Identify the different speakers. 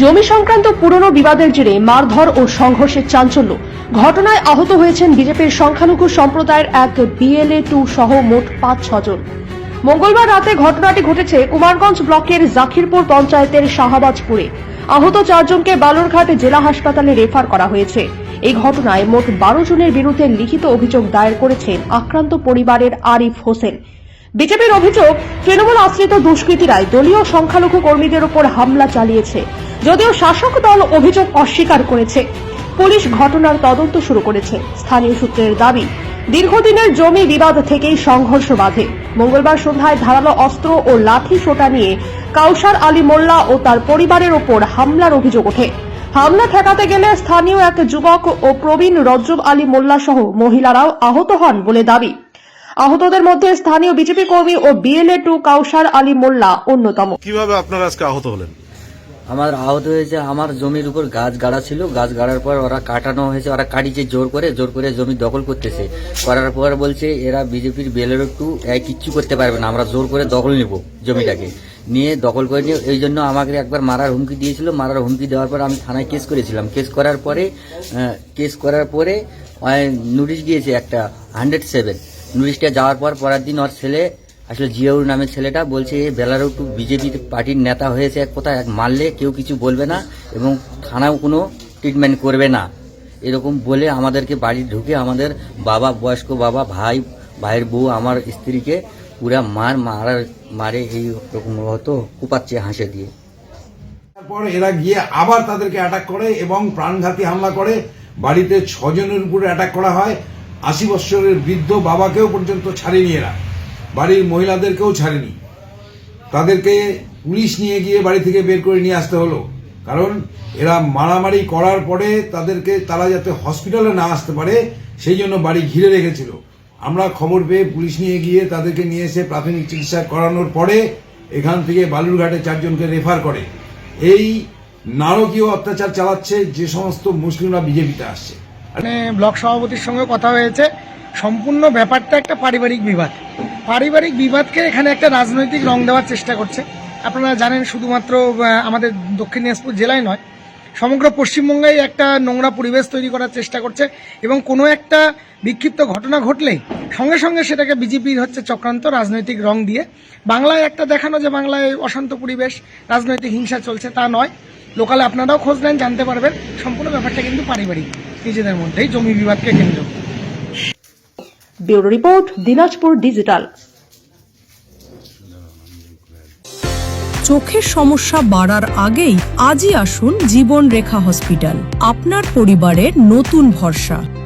Speaker 1: জমি সংক্রান্ত পুরনো বিবাদের জেরে মারধর ও সংঘর্ষের চাঞ্চল্য। ঘটনায় আহত হয়েছেন বিজেপির সংখ্যালঘু সম্প্রদায়ের এক বিএলএ টু সহ মোট পাঁচ ছজন মঙ্গলবার রাতে ঘটনাটি ঘটেছে কুমারগঞ্জ ব্লকের জাখিরপুর পঞ্চায়েতের শাহবাজপুরে। আহত চারজনকে বালুরঘাট জেলা হাসপাতালে রেফার করা হয়েছে। এই ঘটনায় মোট বারো জনের বিরুদ্ধে লিখিত অভিযোগ দায়ের করেছেন আক্রান্ত পরিবারের আরিফ হোসেন। বিজেপির অভিযোগ, তৃণমূল আশ্রিত দুষ্কৃতীরাই দলীয় সংখ্যালঘু কর্মীদের উপর হামলা চালিয়েছে। যদিও শাসক দল অভিযোগ অস্বীকার করেছে। পুলিশ ঘটনার তদন্ত শুরু করেছে। স্থানীয় সূত্রের দাবি, দীর্ঘদিনের জমি বিবাদ থেকেই সংঘর্ষ বাধে। মঙ্গলবার সন্ধ্যায় ধারালো অস্ত্র ও লাঠি সোটা নিয়ে কাউসার আলী মোল্লা ও তার পরিবারের ওপর হামলার অভিযোগ ওঠে। হামলা ঠেকাতে গেলে স্থানীয় এক যুবক ও প্রবীণ রজ্জব আলী মোল্লা সহ মহিলারাও আহত হন বলে দাবি। আহতদের মধ্যে স্থানীয় বিজেপি কর্মী ও বিএলএ টু কাউসার আলী মোল্লা অন্যতম।
Speaker 2: কীভাবে আপনারা আজকে আহত হলেন?
Speaker 3: আমার আহত হয়েছে, আমার জমির উপর গাছ গাড়া ছিল, গাছ গাড়ার পর ওরা কাটানো হয়েছে, ওরা কাটিছে জোর করে জোর করে জমি দখল করতেছে। করার পর বলছে, এরা বিজেপির বেলের একটু কিচ্ছু করতে পারবে না, আমরা জোর করে দখল নিব জমিটাকে। নিয়ে দখল করে নিয়ে, এই জন্য আমাকে একবার মারার হুমকি দিয়েছিল, মারার হুমকি দেওয়ার পর আমি থানায় কেস করেছিলাম। কেস করার পরে কেস করার পরে নোটিশ গিয়েছে একটা হান্ড্রেড সেভেন নোটিশটা যাওয়ার পর পরের দিন ওর ছেলে আসলে জিয়াউর নামের ছেলেটা বলছে এ বেলারুটু বিজেপি পার্টির নেতা হয়েছে এক কথা এক মারলে কেউ কিছু বলবে না এবং থানাও কোনো ট্রিটমেন্ট করবে না। এরকম বলে আমাদেরকে বাড়ি ঢুকে আমাদের বাবা, বয়স্ক বাবা, ভাই, ভাইয়ের বউ, আমার স্ত্রীকে পুরা মার মারার মারে এই রকম হতো, কুপাচ্ছে হাসে দিয়ে।
Speaker 4: তারপর এরা গিয়ে আবার তাদেরকে অ্যাটাক করে এবং প্রাণঘাতী হামলা করে। বাড়িতে ছজনের উপরে অ্যাটাক করা হয়। আশি বৎসরের বৃদ্ধ বাবাকেও পর্যন্ত ছাড়েনি এরা। বাড়ির মহিলাদেরকেও ছাড়েনি। তাদেরকে পুলিশ নিয়ে গিয়ে বাড়ি থেকে বের করে নিয়ে আসতে হলো। কারণ এরা মারামারি করার পরে তাদেরকে তারা যাতে হসপিটালে না আসতে পারে, সেই জন্য বাড়ি ঘিরে রেখেছিল। আমরা খবর পেয়ে পুলিশ নিয়ে গিয়ে তাদেরকে নিয়ে এসে প্রাথমিক চিকিৎসা করানোর পরে এখান থেকে বালুরঘাটে চারজনকে রেফার করে। এই নারকীয় অত্যাচার চালাচ্ছে যে সমস্ত মুসলিমরা বিজেপিতে আসছে।
Speaker 5: মানে ব্লক সভাপতির সঙ্গে কথা হয়েছে। সম্পূর্ণ ব্যাপারটা একটা পারিবারিক বিবাদ। পারিবারিক বিবাদকে এখানে একটা রাজনৈতিক রং দেওয়ার চেষ্টা করছে। আপনারা জানেন শুধুমাত্র আমাদের দক্ষিণ দিনাজপুর জেলায় নয়, সমগ্র পশ্চিমবঙ্গেই একটা নোংরা পরিবেশ তৈরি করার চেষ্টা করছে এবং কোনো একটা বিক্ষিপ্ত ঘটনা ঘটলেই সঙ্গে সঙ্গে সেটাকে বিজেপির হচ্ছে চক্রান্ত রাজনৈতিক রং দিয়ে। বাংলায় একটা দেখানো যে বাংলায় অশান্ত পরিবেশ, রাজনৈতিক হিংসা চলছে, তা নয়। লোকালে আপনারাও খোঁজ নেন, জানতে পারবেন। সম্পূর্ণ ব্যাপারটা কিন্তু পারিবারিক নিজেদের মধ্যেই জমি বিবাদকে কেন্দ্র।
Speaker 1: Bureau report, Dinajpur digital.
Speaker 6: চোখের সমস্যা বাড়ার আগেই আজই আসুন জীবন রেখা হসপিটাল। আপনার পরিবারের নতুন ভরসা।